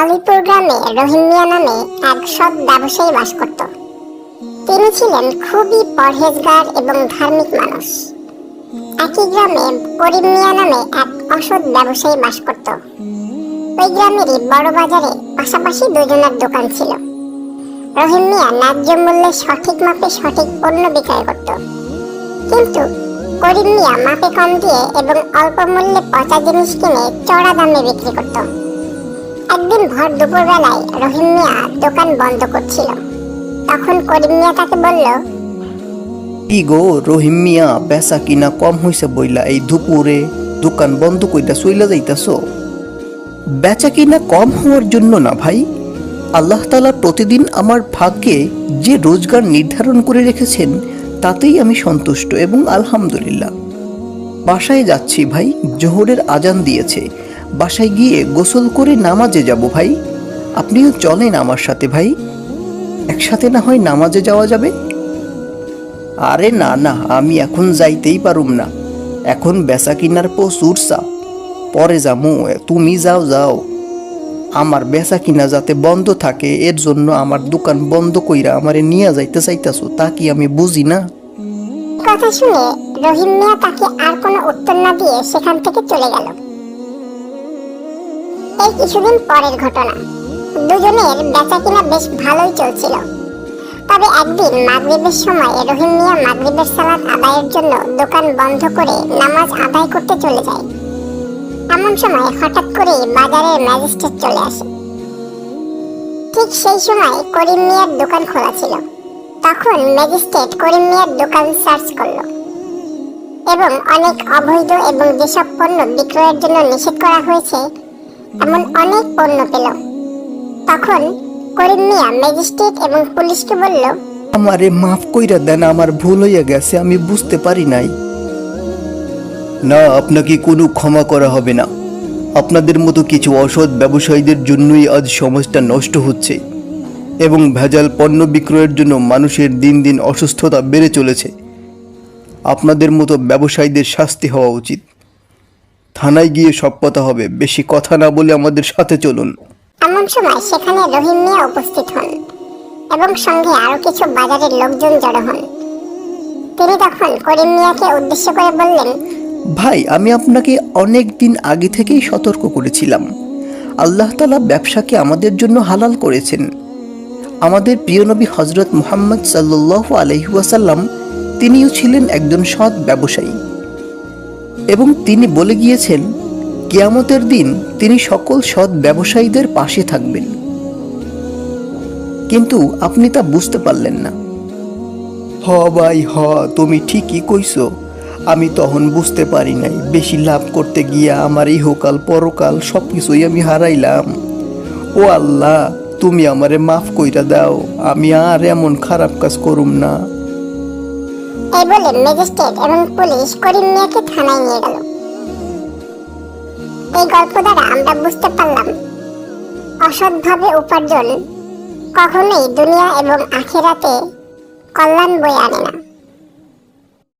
আলিপুর গ্রামে রহিম মিয়া নামে এক সৎ ব্যবসায়ী বাস করত। তিনি ছিলেন খুবই পরহেজগার এবং ধার্মিক মানুষ। একই গ্রামে করিম মিয়া নামে এক অসৎ ব্যবসায়ী বাস করত। ওই গ্রামেরই বড় বাজারে পাশাপাশি দুজনের দোকান ছিল। রহিম মিয়া ন্যায্য মূল্যে সঠিক মাপে সঠিক পণ্য বিক্রয় করত। কিন্তু করিম মিয়া মাপে কম দিয়ে এবং অল্প মূল্যে পচা জিনিস কিনে চড়া দামে বিক্রি করত। একদিন ভর দুপুর বেলায় রহিম মিয়া দোকান বন্ধ করছিল। তখন করিম মিয়া তাকে বলল, কি গো রহিম মিয়া, বেচা কিনা কম হইছে বইলা এই দুপুরে? দোকান বন্ধ কইরা চইলা যাইতাছ? বেচা কিনা কম হওয়ার জন্য না ভাই। আল্লাহ তালা প্রতিদিন আমার ভাগ্যে যে রোজগার নির্ধারণ করে রেখেছেন, তাতেই আমি সন্তুষ্ট এবং আলহামদুলিল্লাহ। বাসায় যাচ্ছি ভাই, জোহরের আজান দিয়েছে। বাসায় গিয়ে গোসল করে নামাজে যাব ভাই। আপনিও চলেন আমার সাথে ভাই। একসাথে না হয় নামাজে যাওয়া যাবে? আরে না না, আমি এখন যাইতেই পারুম না। এখন বেচা কিনার প্রচুর পরে যামু, তুমি যাও যাও। আমার বেচা কিনা যাতে বন্ধ থাকে, এর জন্য আমার দোকান বন্ধ কইরা আমারে নিয়ে যাইতে চাইতাছো, তা কি আমি বুঝি না? কথা শুনে রহিম মিয়া তাকে আর কোনো উত্তর না দিয়ে সেখান থেকে চলে গেল। এই কিছুদিন পরের ঘটনা। দুজনের বেচা কিনা বেশ ভালোই চলছিল। তবে একদিন মাগরিবের সময় রহিম মিয়া মাগরিবের সালাত আদায়ের জন্য দোকান বন্ধ করে নামাজ আদায় করতে চলে যায়। এমন সময় হঠাৎ করে বাজারের ম্যাজিস্ট্রেট চলে আসে। ঠিক সেই সময় করিম মিয়ার দোকান খোলা ছিল। তখন ম্যাজিস্ট্রেট করিম মিয়ার দোকান সার্চ করল। এবং অনেক অবৈধ এবং যেসব পণ্য বিক্রয়ের জন্য নিষেধ করা হয়েছে এমন অনেক পণ্য পেল। তখন করিম মিয়া ম্যাজিস্ট্রেট এবং পুলিশকে বলল আমারে মাফ কইরা দেন আমার ভুল হইয়া গেছে আমি বুঝতে পারি নাই। না আপনাকে কোনো ক্ষমা করা হবে না। আপনাদের মতো কিছু অসৎ ব্যবসায়ীদের জন্যই আজ সমাজটা নষ্ট হচ্ছে এবং ভেজাল পণ্য বিক্রয়ের জন্য মানুষের দিন দিন অসুস্থতা বেড়ে চলেছে। আপনাদের মতো ব্যবসায়ীদের শাস্তি হওয়া উচিত। থানায় গিয়ে সব কথা হবে। বেশি কথা না বলে আমাদের সাথে চলুন। এমন সময় সেখানে রহিম মিয়া উপস্থিত হন এবং সঙ্গে আরও কিছু বাজারের লোকজন জড়ো হন। তিনি তখন করিম মিয়াকে উদ্দেশ্য করে বললেন ভাই আমি আপনাকে অনেক দিন আগে থেকেই সতর্ক করেছিলাম। আল্লাহ তালা ব্যবসাকে আমাদের জন্য হালাল করেছেন। আমাদের প্রিয় নবী হজরত মুহাম্মদ সাল্লাহ আলহিউসাল্লাম তিনিও ছিলেন একজন সৎ ব্যবসায়ী। এবং তিনি বলে গিয়েছেন, কিয়ামতের দিন তিনি সকল সৎ ব্যবসায়ীদের পাশে থাকবেন। কিন্তু আপনি তা বুঝতে পারলেন না। হ ভাই, হ, তুমি ঠিকই কইছো। আমি তখন বুঝতে পারি নাই, বেশি লাভ করতে গিয়া আমার ইহকাল, পরকাল সব কিছুই আমি হারাইলাম। ও আল্লাহ, তুমি আমারে মাফ কইরা দাও, আমি আর এমন খারাপ কাজ করুম না। এই বলে ম্যাজিস্ট্রেট এবং পুলিশ করিম মিয়াকে থানায় নিয়ে গেল। এই গল্প দ্বারা আমরা বুঝতে পারলাম, অসৎভাবে উপার্জন কখনোই দুনিয়া এবং আখেরাতে কল্যাণ বই আনে না।